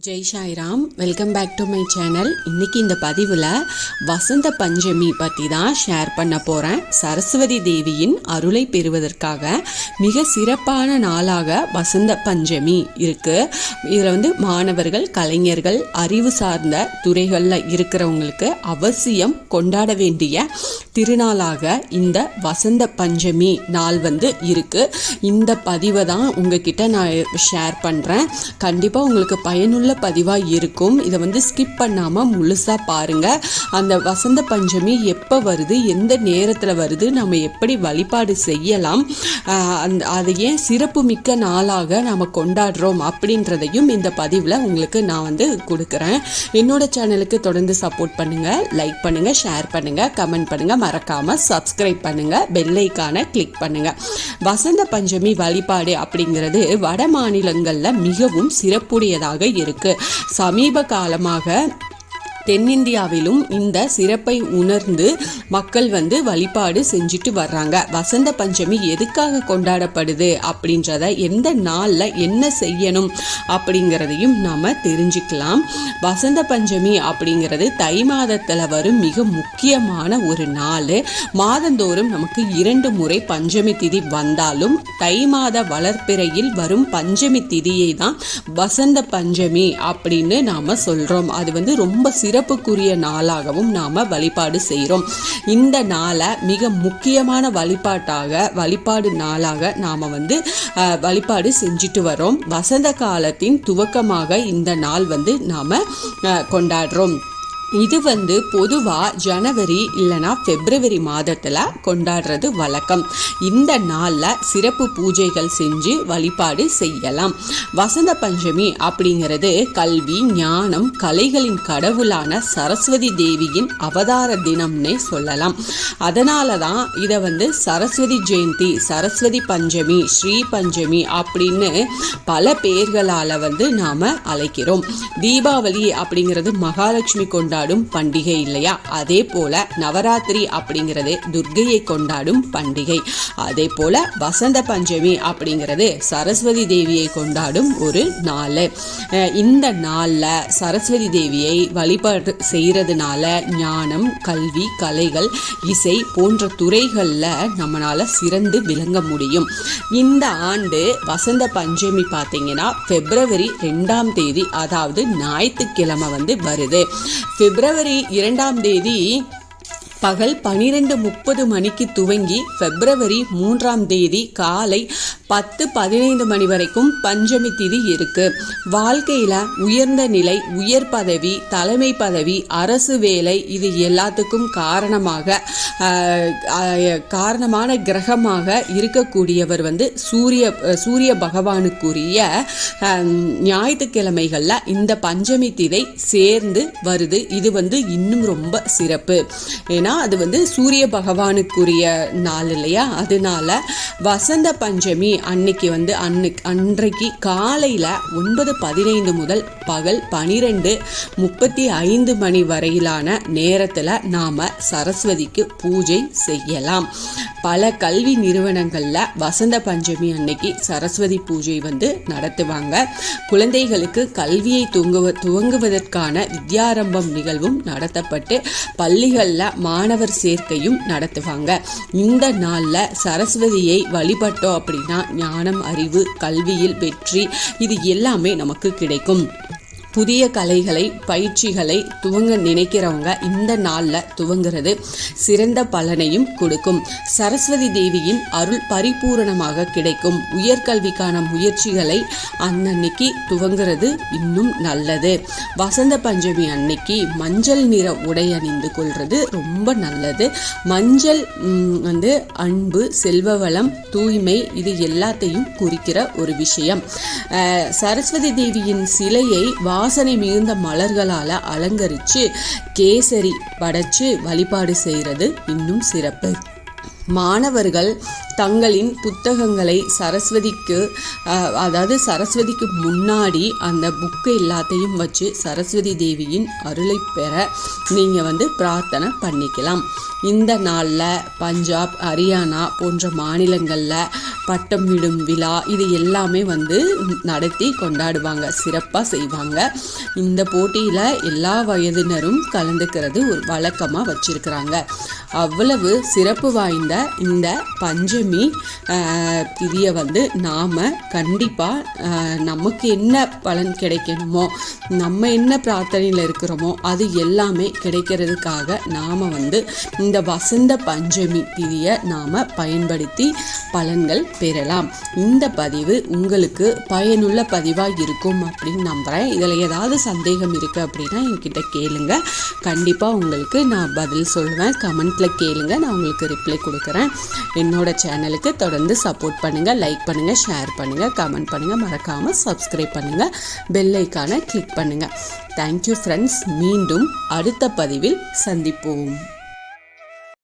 Jai Sairam welcome back to my channel இன்னைக்கு இந்த பதிவில் வசந்த பஞ்சமி பற்றி தான் ஷேர் பண்ண போகிறேன் சரஸ்வதி தேவியின் அருளை பெறுவதற்காக மிக சிறப்பான நாளாக வசந்த பஞ்சமி இருக்குது இதில் வந்து மாணவர்கள் கலைஞர்கள் அறிவு சார்ந்த துறைகளில் இருக்கிறவங்களுக்கு அவசியம் கொண்டாட வேண்டிய திருநாளாக இந்த வசந்த பஞ்சமி நாள் வந்து இருக்குது இந்த பதிவை தான் உங்ககிட்ட நான் ஷேர் பண்ணுறேன் கண்டிப்பாக உங்களுக்கு பயனுள்ள பதிவாக இருக்கும். இதை வந்து ஸ்கிப் பண்ணாமல் முழுசாக பாருங்கள் அந்த வசந்த பஞ்சமி எப்போ வருது எந்த நேரத்தில் வருது நம்ம எப்படி வழிபாடு செய்யலாம் அந்த அதை ஏன் சிறப்பு மிக்க நாளாக நாம் கொண்டாடுறோம் அப்படின்றதையும் இந்த பதிவில் உங்களுக்கு நான் வந்து கொடுக்குறேன். என்னோட சேனலுக்கு தொடர்ந்து சப்போர்ட் பண்ணுங்கள் லைக் பண்ணுங்கள் ஷேர் பண்ணுங்கள் கமெண்ட் பண்ணுங்கள் மறக்காமல் சப்ஸ்கிரைப் பண்ணுங்கள் பெல்லைக்கான கிளிக் பண்ணுங்கள் வசந்த பஞ்சமி வழிபாடு அப்படிங்கிறது வட மாநிலங்களில் மிகவும் சிறப்புடையதாக இருக்கு. சமீப காலமாக தென்னிந்தியாவிலும் இந்த சிறப்பை உணர்ந்து மக்கள் வந்து வழிபாடு செஞ்சுட்டு வர்றாங்க. வசந்த பஞ்சமி எதுக்காக கொண்டாடப்படுது? அப்படின்றத எந்த நாளில் என்ன செய்யணும் அப்படிங்கிறதையும் நாம் தெரிஞ்சுக்கலாம். வசந்த பஞ்சமி அப்படிங்கிறது தை மாதத்தில் வரும் மிக முக்கியமான ஒரு நாள். மாதந்தோறும் நமக்கு இரண்டு முறை பஞ்சமி திதி வந்தாலும் தை மாத வளர்ப்பிறையில் வரும் பஞ்சமி திதியை தான் வசந்த பஞ்சமி அப்படின்னு நாம் சொல்கிறோம் அது வந்து ரொம்ப சிறப்பு சிறப்புக்குரிய நாளாகவும் நாம் வழிபாடு செய்கிறோம் இந்த நாளை மிக முக்கியமான வழிபாட்டாக வழிபாடு நாளாக நாம் வந்து வழிபாடு செஞ்சுட்டு வரோம் வசந்த காலத்தின் துவக்கமாக இந்த நாள் வந்து நாம் கொண்டாடுறோம். இது வந்து பொதுவாக ஜனவரி இல்லைனா பிப்ரவரி மாதத்தில் கொண்டாடுறது வழக்கம். இந்த நாளில் சிறப்பு பூஜைகள் செஞ்சு வழிபாடு செய்யலாம். வசந்த பஞ்சமி அப்படிங்கிறது கல்வி ஞானம் கலைகளின் கடவுளான சரஸ்வதி தேவியின் அவதார தினம்னே சொல்லலாம். அதனால தான் இதை வந்து சரஸ்வதி ஜெயந்தி சரஸ்வதி பஞ்சமி ஸ்ரீ பஞ்சமி அப்படின்னு பல பேர்களால் வந்து நாம் அழைக்கிறோம். தீபாவளி அப்படிங்கிறது மகாலட்சுமி கொண்டாடும் பண்டிகை இல்லையா? அதே போல நவராத்திரி அப்படிங்கிறது துர்கையை கொண்டாடும் பண்டிகை. அதே போல வசந்த பஞ்சமி அப்படிங்கிறது சரஸ்வதி தேவியை கொண்டாடும் ஒரு நாள். அஹ் இந்த நாளில் சரஸ்வதி தேவியை வழிபாடு செய்கிறதுனால ஞானம் கல்வி கலைகள் இசை போன்ற துறைகளில் நம்மளால் சிறந்து விளங்க முடியும். இந்த ஆண்டு வசந்த பஞ்சமி பார்த்தீங்கன்னா பிப்ரவரி ரெண்டாம் தேதி அதாவது ஞாயிற்றுக்கிழமை வந்து வருது. பிப்ரவரி இரண்டாம் தேதி பகல் பனிரெண்டு முப்பது மணிக்கு துவங்கி பிப்ரவரி மூன்றாம் தேதி காலை பத்து பதினைந்து மணி வரைக்கும் பஞ்சமி திதி இருக்கு. வாழ்க்கையில உயர்ந்த நிலை உயர் பதவி தலைமை பதவி அரசு வேலை இது எல்லாத்துக்கும் காரணமாக காரணமான கிரகமாக இருக்கக்கூடியவர் வந்து சூரிய சூரிய பகவானுக்குரிய ஞாயிற்றுக்கிழமைகளில் இந்த பஞ்சமி திதை சேர்ந்து வருது. இது வந்து இன்னும் ரொம்ப சிறப்பு. ஏன்னா அது வந்து சூரிய பகவானுக்குரிய நாள் இல்லையா? அதனால வசந்த பஞ்சமி அன்னைக்கு வந்து அன்னைக்கு அன்றைக்கு காலையில் ஒன்பது பதினைந்து முதல் பகல் பனிரெண்டு முப்பத்தி ஐந்து மணி வரையிலான நேரத்தில் நாம் சரஸ்வதிக்கு பூஜை செய்யலாம். பல கல்வி நிறுவனங்களில் வசந்த பஞ்சமி அன்னைக்கு சரஸ்வதி பூஜை வந்து நடத்துவாங்க. குழந்தைகளுக்கு கல்வியை துவங்குவ துவங்குவதற்கான வித்யாரம்பம் நிகழ்வும் நடத்தப்பட்டு பள்ளிகளில் மா மாணவர் சேர்க்கையும் நடத்துவாங்க. இந்த நாளில் சரஸ்வதியை வழிபட்டோம் அப்படின்னா ஞானம் அறிவு கல்வியில் வெற்றி இது எல்லாமே நமக்கு கிடைக்கும். புதிய கலைகளை பயிற்சிகளை துவங்க நினைக்கிறவங்க இந்த நாளில் துவங்குறது சிறந்த பலனையும் கொடுக்கும். சரஸ்வதி தேவியின் அருள் பரிபூரணமாக கிடைக்கும். உயர்கல்விக்கான முயற்சிகளை அன்னன்னைக்கு துவங்குறது இன்னும் நல்லது. வசந்த பஞ்சமி அன்னைக்கு மஞ்சள் நிற உடை அணிந்து கொள்வது ரொம்ப நல்லது. மஞ்சள் வந்து அன்பு செல்வ வளம் தூய்மை இது எல்லாத்தையும் குறிக்கிற ஒரு விஷயம். சரஸ்வதி தேவியின் சிலையை வா வாசனை மிகுந்த மலர்களால் அலங்கரித்து கேசரி படைச்சு வழிபாடு செய்கிறது இன்னும் சிறப்பு. மாணவர்கள் தங்களின் புத்தகங்களை சரஸ்வதிக்கு அதாவது சரஸ்வதிக்கு முன்னாடி அந்த புக்கு எல்லாத்தையும் வச்சு சரஸ்வதி தேவியின் அருளை பெற நீங்கள் வந்து பிரார்த்தனை பண்ணிக்கலாம். இந்த நாளில் பஞ்சாப் ஹரியானா போன்ற மாநிலங்களில் பட்டம் விடும் விழா இது எல்லாமே வந்து நடத்தி கொண்டாடுவாங்க சிறப்பாக செய்வாங்க. இந்த போட்டியில் எல்லா வயதினரும் கலந்துக்கிறது ஒரு வழக்கமாக வச்சுருக்கிறாங்க. அவ்வளவு சிறப்பு வாய்ந்த இந்த பஞ்சமி திதியை வந்து நாம் கண்டிப்பாக நமக்கு என்ன பலன் கிடைக்கணுமோ நம்ம என்ன பிரார்த்தனையில் இருக்கிறோமோ அது எல்லாமே கிடைக்கிறதுக்காக நாம் வந்து இந்த வசந்த பஞ்சமி திதியை நாம் பயன்படுத்தி பலன்கள் பெறலாம். இந்த பதிவு உங்களுக்கு பயனுள்ள பதிவாக இருக்கும் அப்படின்னு நம்புகிறேன் இதில் ஏதாவது சந்தேகம் இருக்குது அப்படின்னா என்கிட்ட கேளுங்க. கண்டிப்பாக உங்களுக்கு நான் பதில் சொல்லுவேன். கமெண்ட்டில் கேளுங்க. நான் உங்களுக்கு ரிப்ளை கொடுக்குறேன். என்னோட சேனலுக்கு தொடர்ந்து சப்போர்ட் பண்ணுங்கள் லைக் பண்ணுங்கள் ஷேர் பண்ணுங்கள் கமெண்ட் பண்ணுங்கள் மறக்காமல் சப்ஸ்கிரைப் பண்ணுங்கள் பெல் ஐக்கானை கிளிக் பண்ணுங்கள் தேங்க்யூ ஃப்ரெண்ட்ஸ் மீண்டும் அடுத்த பதிவில் சந்திப்போம்.